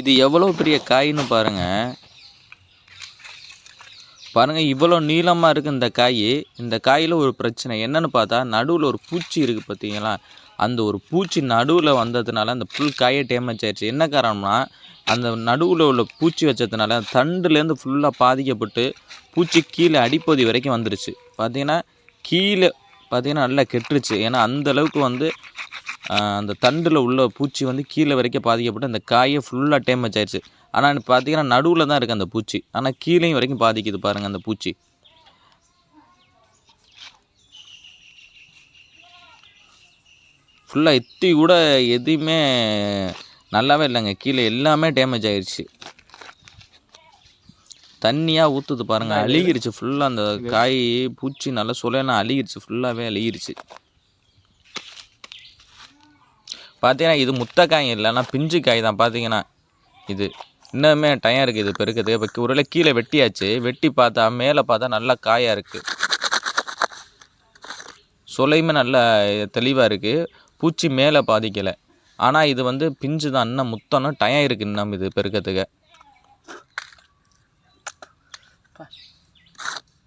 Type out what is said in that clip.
இது எவ்வளோ பெரிய காயின்னு பாருங்கள் பாருங்கள் இவ்வளோ நீளமாக இருக்குது இந்த காய். இந்த காயில் ஒரு பிரச்சனை. என்னன்னு பார்த்தா நடுவில் ஒரு பூச்சி இருக்குது பார்த்தீங்களா? அந்த ஒரு பூச்சி நடுவில் வந்ததுனால அந்த ஃபுல் காயே டேமேஜ் ஆயிடுச்சு. என்ன காரணம்னா அந்த நடுவில் உள்ள பூச்சி வச்சதுனால தண்டுலேருந்து ஃபுல்லாக பாதிக்கப்பட்டு பூச்சி கீழே அடிப்பகுதி வரைக்கும் வந்துருச்சு. பார்த்தீங்கன்னா கீழே பார்த்தீங்கன்னா நல்லா கெட்டுருச்சு. ஏன்னா அந்த அளவுக்கு வந்து அந்த தண்டில் உள்ள பூச்சி வந்து கீழே வரைக்கும் பாதிக்கப்பட்டு அந்த காயே ஃபுல்லாக டேமேஜ் ஆயிடுச்சு ஆனால் பார்த்தீங்கன்னா நடுவில் தான் இருக்குது அந்த பூச்சி. ஆனால் கீழேயும் வரைக்கும் பாதிக்குது பாருங்கள் அந்த பூச்சி. ஃபுல்லாக எத்தி கூட எதுவுமே நல்லாவே இல்லைங்க. கீழே எல்லாமே டேமேஜ் ஆயிடுச்சு தண்ணியாக ஊற்றுது பாருங்கள் அழுகிருச்சு ஃபுல்லாக அந்த காய் பூச்சி நல்லா சுளையெல்லாம் அழுகிருச்சு. ஃபுல்லாகவே அழுகிருச்சு. பார்த்தீங்கன்னா இது முத்த காய் இல்லைன்னா பிஞ்சு காய் தான் பார்த்தீங்கன்னா இது. இன்னுமே டயம் இருக்குது இது பெருக்குது. இப்போ ஒருவேளை கீழே வெட்டியாச்சு. வெட்டி பார்த்தா மேலே பார்த்தா நல்லா காயாக இருக்குது சொலையுமே நல்லா தெளிவாக இருக்குது பூச்சி மேலே பாதிக்கலை. ஆனால் இது வந்து பிஞ்சு தான் இன்னும் முத்தம்னா டயம் இருக்குது இன்னும் இது பெருக்கிறதுக்கு.